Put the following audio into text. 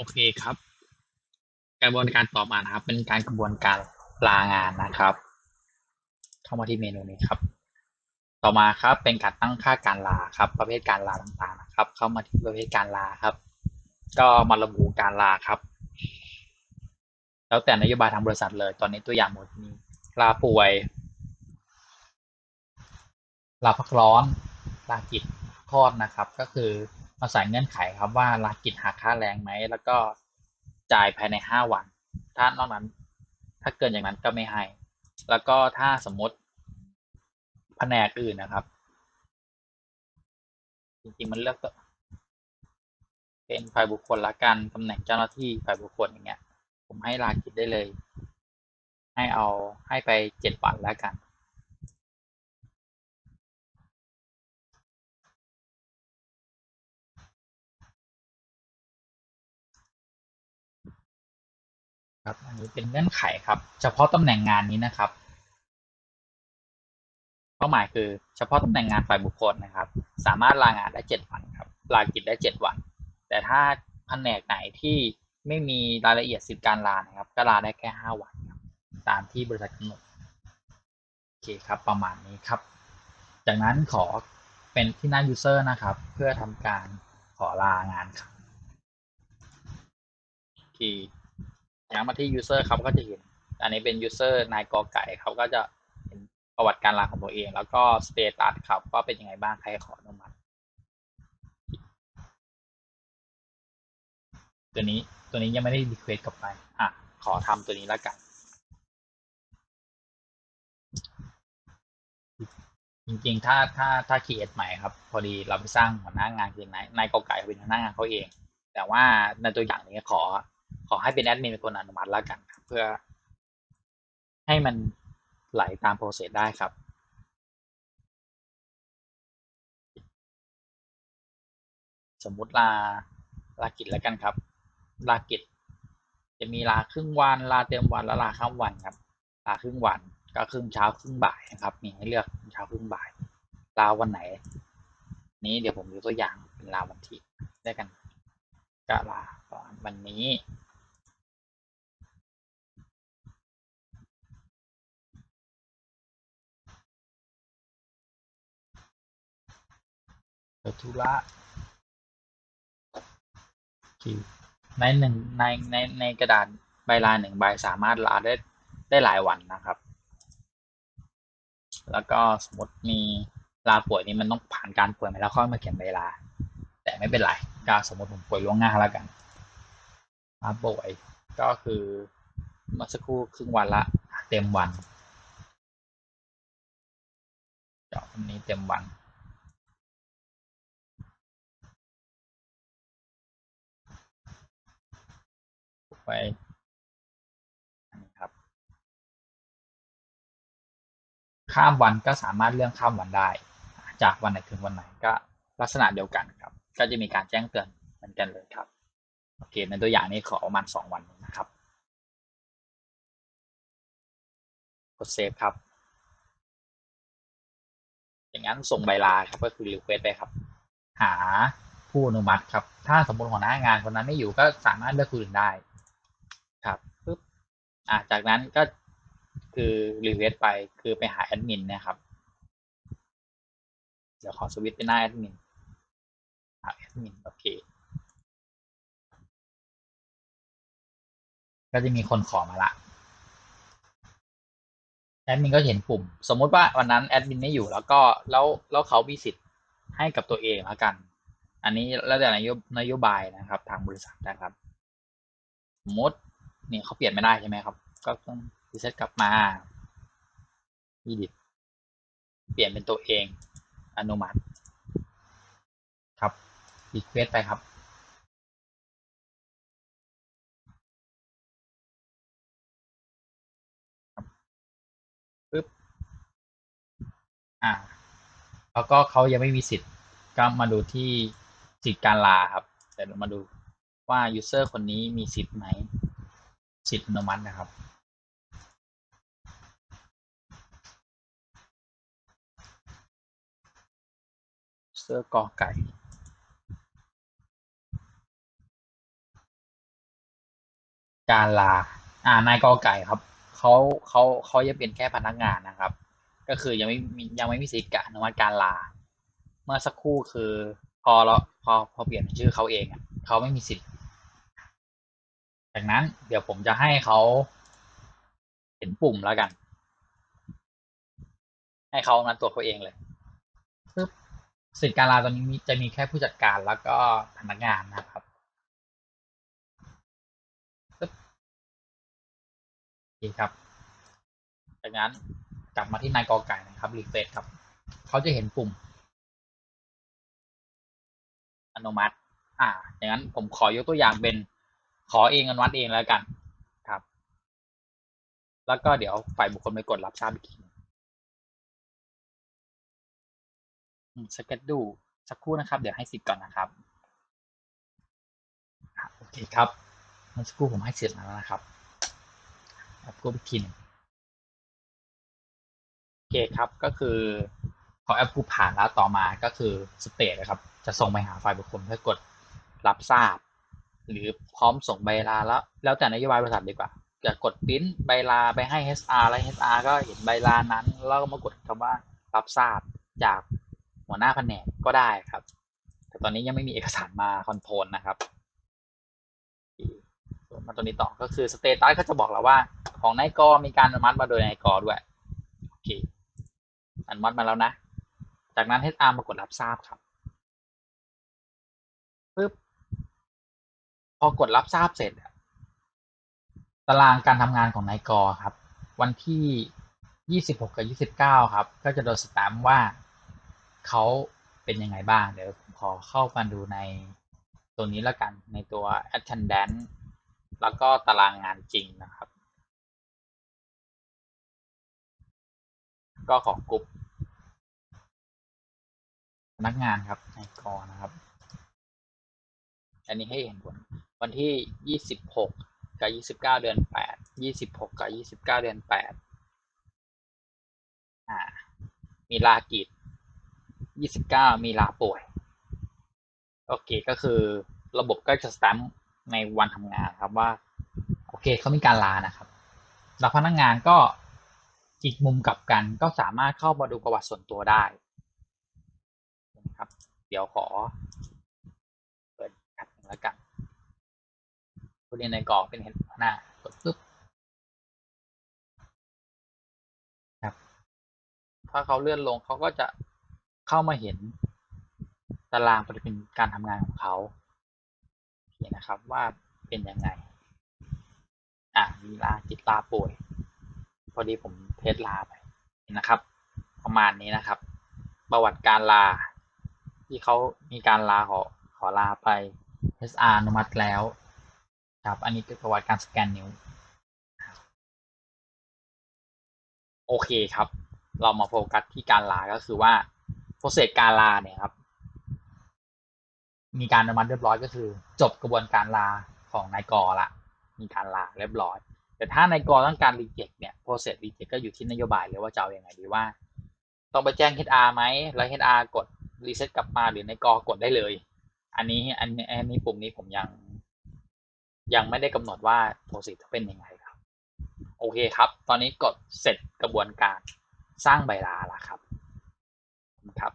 โอเคครับ กระบวนการต่อมานะครับ เป็นการกระบวนการลางานนะครับ เข้ามาที่เมนูนี้ครับ ต่อมาครับเป็นการตั้งค่าการลาครับ ประเภทการลาต่างๆนะครับ เข้ามาที่ประเภทการลาครับ ก็มาระบุการลาครับ แล้วแต่นโยบายทางบริษัทเลย ตอนนี้ตัวอย่างหมดนี้ลาป่วย ลาพักร้อน ลากิจคลอดนะครับ ก็คือ มาใส่เงื่อนไขครับว่าลากิจหักค่าแรงไหม แล้วก็จ่ายภายในห้าวัน ถ้านอกนั้น ถ้าเกินอย่างนั้นก็ไม่ให้ แล้วก็ถ้าสมมติแผนกอื่นนะครับ จริงๆมันเลือกเป็นฝ่ายบุคคลละกันตำแหน่งเจ้าหน้าที่ฝ่ายบุคคลอย่างเงี้ย ผมให้ลากิจได้เลย ให้เอาให้ไปเจ็ดวันแล้วกัน ครับ อันนี้เป็นเงื่อนไขครับ เฉพาะตำแหน่งงานนี้นะครับ เป้าหมายคือเฉพาะตำแหน่งงานฝ่ายบุคคลนะครับ สามารถลางานได้เจ็ดวันครับ ลากิจได้เจ็ดวัน แต่ถ้าแผนกไหนที่ไม่มีรายละเอียดสิทธิการลานะครับ ก็ลาได้แค่ห้าวันครับ ตามที่บริษัทกำหนดโอเคครับ ประมาณนี้ครับ จากนั้นขอเป็นที่หน้า user นะครับ เพื่อทำการขอลางานครับโอเค ย้งมาที่ user ครับก็จะเห็น อันนี้เป็น user นายกอไก่เขาก็จะเห็นประวัติการลาของตัวเอง แล้วก็ status ครับว่าเป็นยังไงบ้างใครขออนุมัติตัวนี้ตัวนี้ยังไม่ได้ request กลับไป อะ ขอทำตัวนี้แล้วกัน จริงๆ ถ้าถ้าถ้า create ใหม่ครับ พอดีเราไปสร้างหัวหน้างานคือนายนายกอไก่เป็นหัวหน้างานเขาเอง แต่ว่าในตัวอย่างนี้ขอ ขอให้เป็นแอดมินเป็นคนอนุมัติแล้วกันครับเพื่อ ให้มันไหลตามโปรเซสได้ครับสมมุติลาลากิจแล้วกันครับ ลากิจจะมีลาครึ่งวัน ลาเต็มวันและลาข้ามวันครับ ลาครึ่งวันก็ครึ่งเช้าครึ่งบ่ายนะครับ มีให้เลือกเช้าครึ่งบ่าย ลาวันไหน นี้เดี๋ยวผมยกตัวอย่างเป็นลาวันที่ได้กันก็ลาวันนี้ ธุระในหนึ่งในในในกระดาษใบลาหนึ่งใบสามารถลาได้ได้หลายวันนะครับ แล้วก็สมมติมีลาป่วยนี้มันต้องผ่านการป่วยมาแล้วค่อยมาเขียนใบลา แต่ไม่เป็นไรก็สมมติผมป่วยล่วงหน้าแล้วกันลาป่วยก็คือเมื่อสักครู่ครึ่งวันละเต็มวันเจาะวันนี้เต็มวัน ไปอันนี้ครับ ข้ามวันก็สามารถเลื่อนข้ามวันได้ จากวันไหนถึงวันไหนก็ลักษณะเดียวกันครับ ก็จะมีการแจ้งเตือนเหมือนกันเลยครับโอเคในตัวอย่างนี้ขอประมาณสองวันนะครับกดเซฟครับ อย่างนั้นส่งใบลาครับก็คือรีเควสไปครับ หาผู้อนุมัติครับ ถ้าสมมติหัวหน้างานคนนั้นไม่อยู่ก็สามารถเลือกคนอื่นได้ครับปึ๊บ อ่าจากนั้นก็คือรีเวสไปคือไปหาแอดมินนะครับ เดี๋ยวขอสวิตช์ไปหน้าแอดมินหาแอดมินโอเคก็จะมีคนขอมาละแอดมินก็เห็นปุ่ม สมมติว่าวันนั้นแอดมินไม่อยู่แล้วก็แล้วแล้วเขามีสิทธิ์ให้กับตัวเองแล้วกัน อันนี้แล้วแต่นโยนโยบายนะครับ ทางบริษัทนะครับ สมมติ นี่เขาเปลี่ยนไม่ได้ใช่ไหมครับ ก็ต้องรีเซ็ตกลับมาอีดิทเปลี่ยนเป็นตัวเองอนุมัติ ครับรีเควสไปครับ ปึ๊บ อ่า แล้วก็เขายังไม่มีสิทธิ์ ก็มาดูที่สิทธิการลาครับ แต่มาดูว่า user คนนี้มีสิทธิ์ไหม สิทธิอนุมัตินะครับ เสื้อกอไก่การลา อ่า นายกอไก่ครับ เขาเขาเขาจะเป็นแค่พนักงานนะครับ ก็คือยังไม่มียังไม่มีสิทธิ์การอนุมัติการลา เมื่อสักครู่คือ พอเราพอพอเปลี่ยนชื่อเขาเองเขาไม่มีสิทธิ์ จากนั้นเดี๋ยวผมจะให้เขาเห็นปุ่มแล้วกัน ให้เขานันตัวจเขาเองเลยปึ๊บสิทธิ์การลาตอนนี้มีจะมีแค่ผู้จัดการแล้วก็พนักงานนะครับปึ๊บโอเคครับ จากนั้นกลับมาที่นายกอไก่นะครับรีเฟรชครับ เขาจะเห็นปุ่มอนุมัติ อ่าอย่างนั้นผมขอยกตัวอย่างเป็น ขอเองอนุมัติเองแล้วกันครับ แล้วก็เดี๋ยวฝ่ายบุคคลไปกดรับทราบอีกทีสเก็ตดูสักครู่นะครับ เดี๋ยวให้สิทธิ์ก่อนนะครับโอเคครับเมื่อสักครู่ผมให้สิทธิ์แล้วนะครับแอปกูอีกทีหนึ่งโอเคครับก็คือพอแอปกูผ่านแล้วต่อมาก็คือสเตทนะครับ จะส่งไปหาฝ่ายบุคคลเพื่อกดรับทราบ หรือพร้อมส่งใบลาแล้ว แล้วแต่นโยบายบริษัทดีกว่าจะกดปิ้นใบลาไปให้ HR แล้ว HR ก็เห็นใบลานั้น แล้วก็มากดคำว่ารับทราบจากหัวหน้าแผนกก็ได้ครับ แต่ตอนนี้ยังไม่มีเอกสารมาคอนโทรลนะครับมาตัวนี้ต่อก็คือสเตตัสก็จะบอกเราว่าของนายกมีการอนุมัติมาโดยนายกด้วยโอเคอนุมัติมาแล้วนะ จากนั้น HR มากดรับทราบครับปึ๊บ พอกดรับทราบเสร็จตารางการทำงานของนายกครับ วันที่ 26 กับ 29 ครับ ก็จะโดนสแตมป์ว่าเขาเป็นยังไงบ้าง เดี๋ยวผมขอเข้ามาดูในตัวนี้แล้วกันในตัว attendance แล้วก็ตารางงานจริงนะครับ ก็ของกลุ่มพนักงานครับในกอนะครับ อันนี้ให้เห็นผล วันที่ 26 กับ 29 เดือน 8 26 กับ 29 เดือน 8 อ่า มีลากิจยี่สิบเก้ามีลาป่วย โอเคก็คือระบบก็จะสแตมป์ในวันทำงานครับว่า โอเคเขามีการลานะครับแล้วพนักงงานก็อีกมุมกลับกันก็สามารถเข้ามาดูประวัติส่วนตัวได้นะครับ เดี๋ยวขอ เปิดแอปแล้วกัน ผู้เรียนในกรอเป็นเห็นหน้ากดปึ๊บครับ ถ้าเขาเลื่อนลงเขาก็จะเข้ามาเห็นตารางปฏิทินการทำงานของเขาเห็นนะครับว่าเป็นยังไง อะมีลาจิตลาป่วย พอดีผมเทสลาไปเห็นนะครับ ประมาณนี้นะครับ ประวัติการลา ที่เขามีการลาขอขอลาไป SR อนุมัติแล้ว ครับ อันนี้คือประวัติการสแกนนิ้ว โอเคครับ เรามาโฟกัสที่การลาก็คือว่าโปรเซสการลาเนี่ยครับ มีการอนุมัติเรียบร้อยก็คือ จบกระบวนการลาของนายกละ มีการลาเรียบร้อย แต่ถ้านายกต้องการรีเจ็คเนี่ยโปรเซสรีเจ็คก็อยู่ที่นโยบายเลยว่าจะเอาอย่างไงดีว่า ต้องไปแจ้ง HR ไหมแล้ว HR กดรีเซ็ตกลับมาหรือนายกกดได้เลย อันนี้อันนี้อันนี้ปุ่มนี้ผมยัง ยังไม่ได้กำหนดว่าโปรเซสจะเป็นยังไงครับ โอเคครับ ตอนนี้กดเสร็จกระบวนการสร้างใบลาแล้วครับครับ